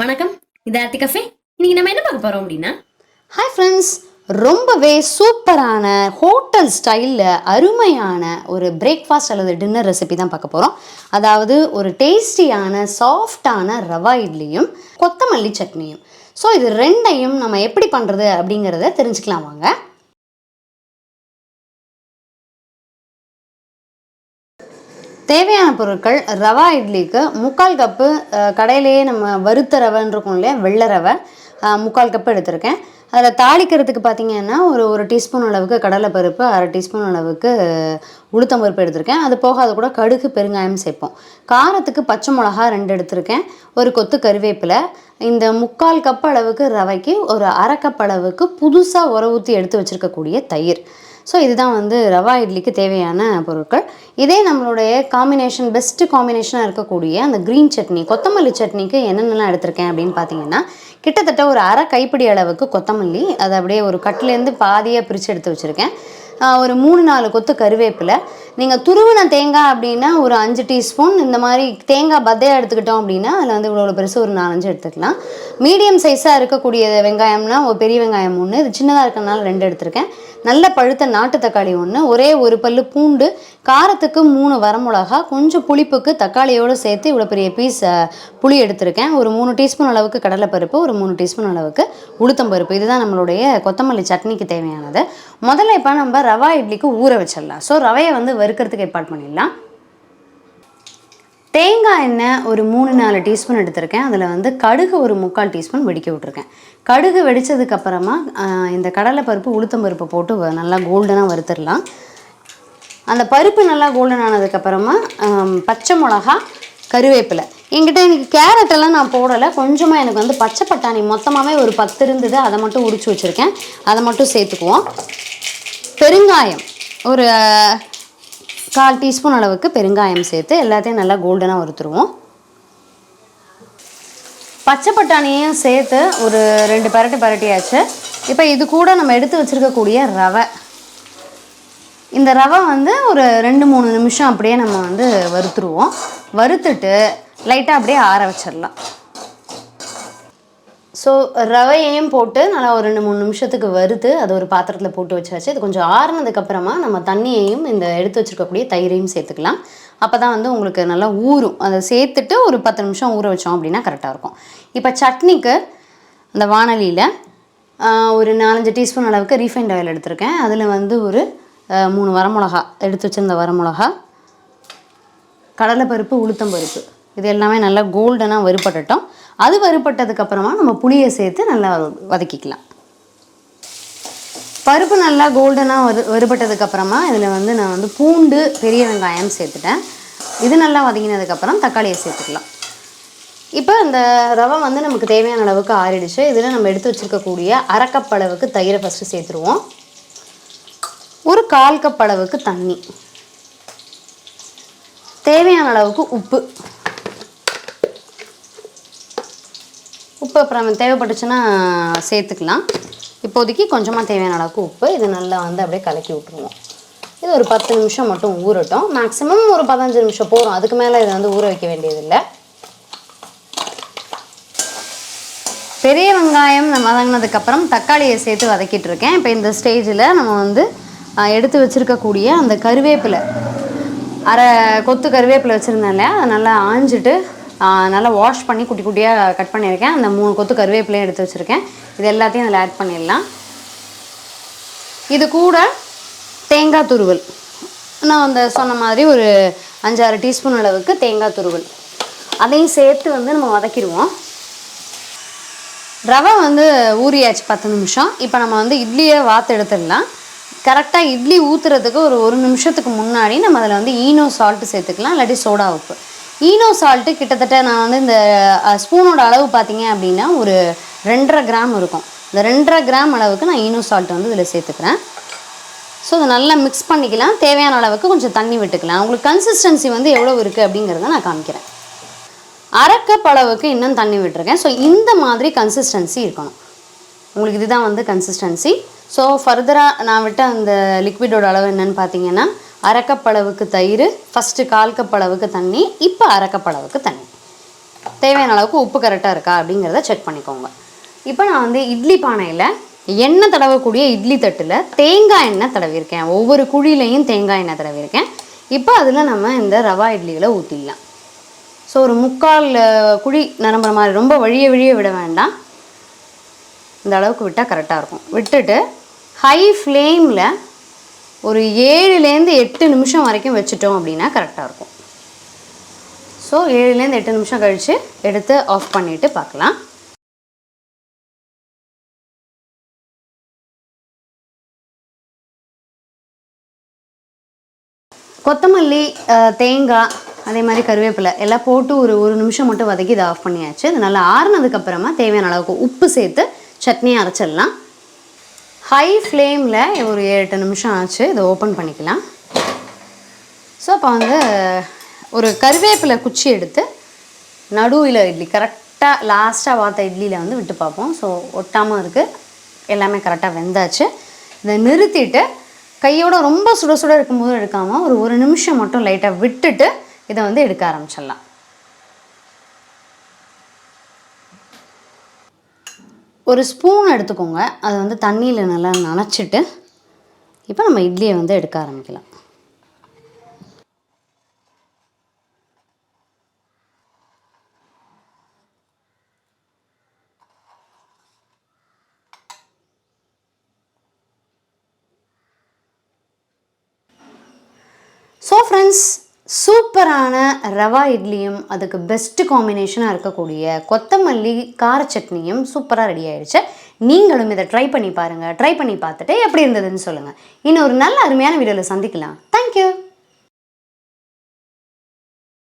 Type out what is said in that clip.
வணக்கம். இது ஆர்த்தி கஃபே. இன்னைக்கு நம்ம என்ன பார்க்க போறோம் அப்படின்னா? ஹாய் ஃப்ரெண்ட்ஸ் ரொம்பவே சூப்பரான ஹோட்டல் ஸ்டைலில் அருமையான ஒரு பிரேக்ஃபாஸ்ட் அல்லது டின்னர் ரெசிபி தான் பார்க்க போகிறோம் அதாவது ஒரு டேஸ்டியான சாஃப்டான ரவா இட்லியும் கொத்தமல்லி சட்னியும். ஸோ இது ரெண்டையும் நம்ம எப்படி பண்ணுறது அப்படிங்கிறத தெரிஞ்சுக்கலாம் வாங்க. தேவையான பொருட்கள் ரவா இட்லிக்கு முக்கால் கப்பு கடையிலேயே நம்ம வறுத்த ரவைன்னு இருக்கும் இல்லையா வெள்ளை ரவை முக்கால் கப்பு எடுத்திருக்கேன். அதில் தாளிக்கிறதுக்கு பார்த்தீங்கன்னா ஒரு ஒரு டீஸ்பூன் அளவுக்கு கடலைப்பருப்பு அரை டீஸ்பூன் அளவுக்கு உளுத்தம் பருப்பு எடுத்திருக்கேன். அது போக அது கூட கடுகு பெருங்காயம் சேர்ப்போம். காரத்துக்கு பச்சை மிளகா ரெண்டு எடுத்திருக்கேன். ஒரு கொத்து கருவேப்பிலை. இந்த முக்கால் கப் அளவுக்கு ரவைக்கு ஒரு அரை கப் அளவுக்கு புதுசாக உர ஊற்றி எடுத்து வச்சுருக்கக்கூடிய தயிர். ஸோ இதுதான் வந்து ரவா இட்லிக்கு தேவையான பொருட்கள். இதே நம்மளுடைய காம்பினேஷன் பெஸ்ட்டு காம்பினேஷனாக இருக்கக்கூடிய அந்த க்ரீன் சட்னி கொத்தமல்லி சட்னிக்கு என்னென்னலாம் எடுத்திருக்கேன் அப்படின்னு பார்த்தீங்கன்னா கிட்டத்தட்ட ஒரு அரை கைப்பிடி அளவுக்கு கொத்தமல்லி அதை அப்படியே ஒரு கட்டிலேருந்து பாதியாக பிரித்து எடுத்து வச்சுருக்கேன். ஒரு மூணு நாலு கொத்து கருவேப்பிலை. நீங்கள் துருவின தேங்காய் அப்படின்னா ஒரு அஞ்சு டீஸ்பூன். இந்த மாதிரி தேங்காய் பத்தையாக எடுத்துக்கிட்டோம் அப்படின்னா அதில் வந்து இவ்வளோ பெருசு ஒரு நாலஞ்சு எடுத்துக்கலாம். மீடியம் சைஸாக இருக்கக்கூடிய வெங்காயம்னா ஒரு பெரிய வெங்காயம் ஒன்று இது சின்னதாக இருக்கிறனால ரெண்டு எடுத்திருக்கேன். நல்ல பழுத்த நாட்டு தக்காளி ஒன்று ஒரே ஒரு பல்லு பூண்டு காரத்துக்கு மூணு வரமிளகா கொஞ்சம் புளிப்புக்கு தக்காளியோடு சேர்த்து இவ்வளோ பெரிய பீஸ் புளி எடுத்திருக்கேன். ஒரு மூணு டீஸ்பூன் அளவுக்கு கடலைப்பருப்பு ஒரு மூணு டீஸ்பூன் அளவுக்கு உளுத்தம்பருப்பு. இதுதான் நம்மளுடைய கொத்தமல்லி சட்னிக்கு தேவையானது. முதல்ல இப்போ நம்ம ரவா இட்லிக்கு ஊற வச்சிடலாம். ஸோ ரவையை வந்து வறுக்கிறதுக்கு ஏற்பாடு பண்ணிடலாம். தேங்காய் எண்ணெய் ஒரு மூணு நாலு டீஸ்பூன் எடுத்திருக்கேன். அதில் வந்து கடுகு ஒரு முக்கால் டீஸ்பூன் வெடிக்க விட்டுருக்கேன். கடுகு வெடித்ததுக்கப்புறமா இந்த கடலைப்பருப்பு உளுத்தம் பருப்பு போட்டு வ- நல்லா கோல்டனாக வறுத்துடலாம். அந்த பருப்பு நல்லா கோல்டன் ஆனதுக்கப்புறமா பச்சை மிளகா கருவேப்பிலை. என்கிட்ட எனக்கு கேரட்டெல்லாம் நான் போடலை. கொஞ்சமாக எனக்கு வந்து பச்சை பட்டாணி மொத்தமாகவே ஒரு பத்து இருந்தது. அதை மட்டும் உரிச்சு வச்சுருக்கேன். அதை மட்டும் சேர்த்துக்குவோம். பெருங்காயம். ஒரு கால் டீஸ்பூன் அளவுக்கு பெருங்காயம் சேர்த்து எல்லாத்தையும் நல்லா கோல்டனாக வறுத்துருவோம். பச்சை பட்டாணியும் சேர்த்து ஒரு ரெண்டு பரட்டு பரட்டியாச்சு. இப்போ இது கூட நம்ம எடுத்து வச்சுருக்கக்கூடிய ரவை. இந்த ரவை வந்து ஒரு ரெண்டு மூணு நிமிஷம் அப்படியே நம்ம வந்து வறுத்துருவோம். வறுத்துட்டு லைட்டாக அப்படியே ஆற வச்சிடலாம் ஸோ ரவையையும் போட்டு நல்லா ஒரு ரெண்டு மூணு நிமிஷத்துக்கு வறுத்து அது ஒரு பாத்திரத்தில் போட்டு வச்சாச்சு. இது கொஞ்சம் ஆறுனதுக்கப்புறமா நம்ம தண்ணியையும் இந்த எடுத்து வச்சுருக்கக்கூடிய தயிரையும் சேர்த்துக்கலாம். அப்போ தான் வந்து உங்களுக்கு நல்லா ஊறும். அதை சேர்த்துட்டு ஒரு பத்து நிமிஷம் ஊற வச்சோம் அப்படின்னா கரெக்டாக இருக்கும். இப்போ சட்னிக்கு அந்த வானலியில் ஒரு நாலஞ்சு டீஸ்பூன் அளவுக்கு ரீஃபைண்ட் ஆயில் எடுத்திருக்கேன். அதில் வந்து ஒரு மூணு வரமிளகா எடுத்து வச்சிருந்த வரமிளகா கடலைப்பருப்பு உளுத்தம்பருப்பு இது எல்லாமே நல்லா கோல்டனாக வறுபட்டுட்டோம். அது வறுபட்டதுக்கப்புறமா நம்ம புளியை சேர்த்து நல்லா வதக்கிக்கலாம். பருப்பு நல்லா கோல்டனாக வறு வறுபட்டதுக்கப்புறமா இதில் வந்து நான் வந்து பூண்டு பெரிய வெங்காயம் சேர்த்துட்டேன். இது நல்லா வதங்கினதுக்கப்புறம் தக்காளியை சேர்த்துக்கலாம். இப்போ இந்த ரவை வந்து நமக்கு தேவையான அளவுக்கு ஆறிடுச்சு. இதில் நம்ம எடுத்து வச்சுருக்கக்கூடிய அரை கப் அளவுக்கு தயிரை ஃபஸ்ட்டு சேர்த்துருவோம். ஒரு கால் கப் அளவுக்கு தண்ணி. தேவையான அளவுக்கு உப்பு. உப்பு அப்புறம் தேவைப்பட்டுச்சுன்னா சேர்த்துக்கலாம். இப்போதைக்கு கொஞ்சமாக தேவையான அளவுக்கு உப்பு. இது நல்லா வந்து அப்படியே கலக்கி விட்டுருவோம். இது ஒரு பத்து நிமிஷம் மட்டும் ஊறட்டும். மேக்ஸிமம் ஒரு பதினஞ்சு நிமிஷம் போகிறோம் அதுக்கு மேலே இதை வந்து ஊற வைக்க வேண்டியதில்லை. பெரிய வெங்காயம் நம்ம வதங்கினதுக்கப்புறம் தக்காளியை சேர்த்து வதக்கிட்டு இருக்கேன். இப்போ இந்த ஸ்டேஜில் நம்ம வந்து எடுத்து வச்சுருக்கக்கூடிய அந்த கருவேப்பிலை அரை கொத்து கருவேப்பிலை வச்சுருந்தேன் இல்லையா? அதை நல்லா ஆஞ்சிட்டு நல்லா வாஷ் பண்ணி குட்டி குட்டியாக கட் பண்ணியிருக்கேன். அந்த மூணு கொத்து கருவேப்பிலையும் எடுத்து வச்சுருக்கேன். இது எல்லாத்தையும் அதில் ஆட் பண்ணிடலாம். இது கூட தேங்காய் துருவல். நான் அந்த சொன்ன மாதிரி ஒரு அஞ்சாறு டீஸ்பூன் அளவுக்கு தேங்காய் துருவல். அதையும் சேர்த்து வந்து நம்ம வதக்கிடுவோம். ரவை வந்து ஊறியாச்சு பத்து நிமிஷம். இப்போ நம்ம வந்து இட்லியை வாத்து எடுத்துடலாம். கரெக்டாக இட்லி ஊற்றுறதுக்கு ஒரு ஒரு நிமிஷத்துக்கு முன்னாடி நம்ம அதில் வந்து ஈனோ சால்ட்டு சேர்த்துக்கலாம் இல்லாட்டி சோடா உப்பு. ஈனோ சால்ட்டு கிட்டத்தட்ட நான் வந்து இந்த ஸ்பூனோட அளவு பார்த்தீங்க அப்படின்னா ஒரு ரெண்டரை கிராம் இருக்கும். இந்த ரெண்டரை கிராம் அளவுக்கு நான் ஈனோ சால்ட் வந்து இதில் சேர்த்துக்கிறேன். ஸோ அதை நல்லா மிக்ஸ் பண்ணிக்கலாம். தேவையான அளவுக்கு கொஞ்சம் தண்ணி விட்டுக்கலாம். உங்களுக்கு கன்சிஸ்டன்சி வந்து எவ்வளோ இருக்குது அப்படிங்கிறத நான் காமிக்கிறேன். அரைக்கப் அளவுக்கு இன்னும் தண்ணி விட்டுருக்கேன். ஸோ இந்த மாதிரி கன்சிஸ்டன்சி இருக்கணும். உங்களுக்கு இதுதான் வந்து கன்சிஸ்டன்சி ஸோ ஃபர்தராக நான் விட்ட அந்த லிக்விடோட அளவு என்னன்னு பார்த்தீங்கன்னா அரைக்கப்பளவுக்கு தயிர் ஃபஸ்ட்டு கால் கப் அளவுக்கு தண்ணி இப்போ அரைக்கப்பளவுக்கு தண்ணி. தேவையான அளவுக்கு உப்பு கரெக்டாக இருக்கா அப்படிங்கிறத செக் பண்ணிக்கோங்க. இப்போ நான் வந்து இட்லி பானையில் எண்ணெய் தடவக்கூடிய இட்லி தட்டில் தேங்காய் எண்ணெய் தடவிருக்கேன் ஒவ்வொரு குழியிலையும் தேங்காய் எண்ணெய் தடவிருக்கேன் இப்போ அதில் நம்ம இந்த ரவா இட்லிகளை ஊற்றிடலாம் ஸோ ஒரு முக்கால் குழி நிரம்புற மாதிரி ரொம்ப வழிய வழிய விட வேண்டாம். இந்த அளவுக்கு விட்டால் கரெக்டாக இருக்கும். விட்டுட்டு ஹை ஃப்ளேமில் ஒரு ஏழுலேருந்து எட்டு நிமிஷம் வரைக்கும் வச்சுட்டோம் அப்படின்னா கரெக்டாக இருக்கும். ஸோ ஏழுலேருந்து எட்டு நிமிஷம் கழித்து எடுத்து ஆஃப் பண்ணிவிட்டு பார்க்கலாம். கொத்தமல்லி தேங்காய் அதே மாதிரி கருவேப்பிலை எல்லாம் போட்டு ஒரு ஒரு நிமிஷம் மட்டும் வதக்கி இதை ஆஃப் பண்ணியாச்சு. இது நல்லா ஆறுனதுக்கப்புறமா தேவையான அளவுக்கு உப்பு சேர்த்து சட்னியை அரைச்சிடலாம். ஹை ஃப்ளேமில் ஒரு எட்டு நிமிஷம் ஆச்சு. இதை ஓப்பன் பண்ணிக்கலாம். ஸோ அப்போ வந்து ஒரு கருவேப்பிலை குச்சி எடுத்து நடுவில் இட்லி கரெக்டாக லாஸ்ட்டாக பார்த்த இட்லியில் வந்து விட்டு பார்ப்போம். ஸோ ஒட்டாமல் இருக்குது எல்லாமே கரெக்டாக வெந்தாச்சு. இதை நிறுத்திட்டு கையோட ரொம்ப சுட சுட இருக்கும்போது எடுக்காமல் ஒரு ஒரு நிமிஷம் மட்டும் லைட்டாக விட்டுட்டு இதை வந்து எடுக்க ஆரம்பிச்சிடலாம். ஒரு ஸ்பூன் எடுத்துக்கோங்க. அதை வந்து தண்ணியில் நல்லா நனைச்சிட்டு இப்போ நம்ம இட்லியை வந்து எடுக்க ஆரம்பிக்கலாம். ஸோ ஃப்ரெண்ட்ஸ் சூப்பரான ரவா இட்லியும் அதுக்கு பெஸ்ட் காம்பினேஷனாக இருக்கக்கூடிய கொத்தமல்லி கார சட்னியும் சூப்பராக ரெடி ஆயிடுச்சு. நீங்களும் இதை ட்ரை பண்ணி பாருங்கள் ட்ரை பண்ணி பார்த்துட்டு எப்படி இருந்ததுன்னு சொல்லுங்கள் இன்னும் ஒரு நல்ல அருமையான வீடியோவில் சந்திக்கலாம். தேங்க்யூ